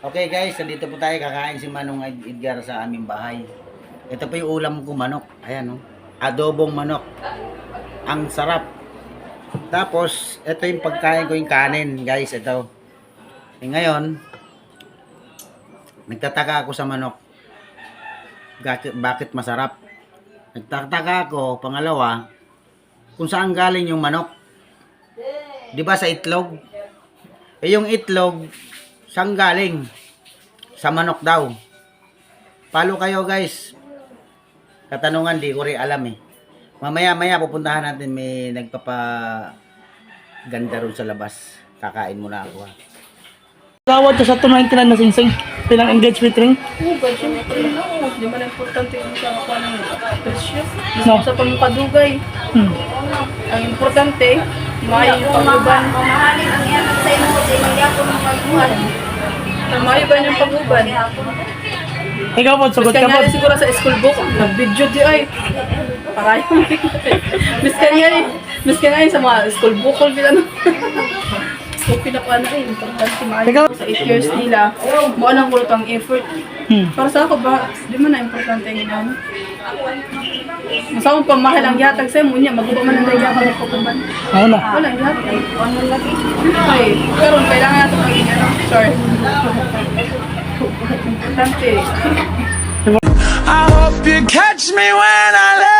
Okay guys, nandito po tayo kakain si Manong Ed- Edgar sa aming bahay. Ito po yung ulam ko manok. Ayan oh. Adobong manok. Ang sarap. Tapos, ito yung pagkain ko yung kanin, guys. Ito. Eh, ngayon, nagtataka ako sa manok. Bakit, bakit masarap? Nagtataka ako, pangalawa, kung saan galing yung manok. Di ba sa itlog? Eh yung itlog, saan galing? Sa manok daw. Palo kayo guys. Katanungan, di ko rin alam eh. Mamaya maya pupuntahan natin may nagpapa ganda ron sa labas. Kakain muna ako ha. Tawad sa 299 na singsing. Pilang engagement ring. Oo, budget ko rin ako. Di man importante yung sa ako ng presyo. No. Sa pangkadugay. Hmm. Ang importante, maayo yung paguban. Mamahalin ang yan sa imo sa inyo ko ng pagbuhat. Na maayo ba yung paguban? Ikaw po, sagot ka po. rin siguro sa school book. Nag-video di ay. Parayo. Miskan nga rin. Miskan nga rin sa mga school book. Ano. So, pinakuha na rin. Importante maayo. Ikaw- Sa 8 years nila, mo nang kulot ang effort. Hmm. Para sa ako ba, di man na importante ang inano. Masawang pamahal ang yatag sa mo niya, maguba man ang nagyakag ng kukuban. Ano na? Walang yatag. Ano lagi? Okay, pero kailangan natin maging ano, sorry. Importante. I hope you catch me when I let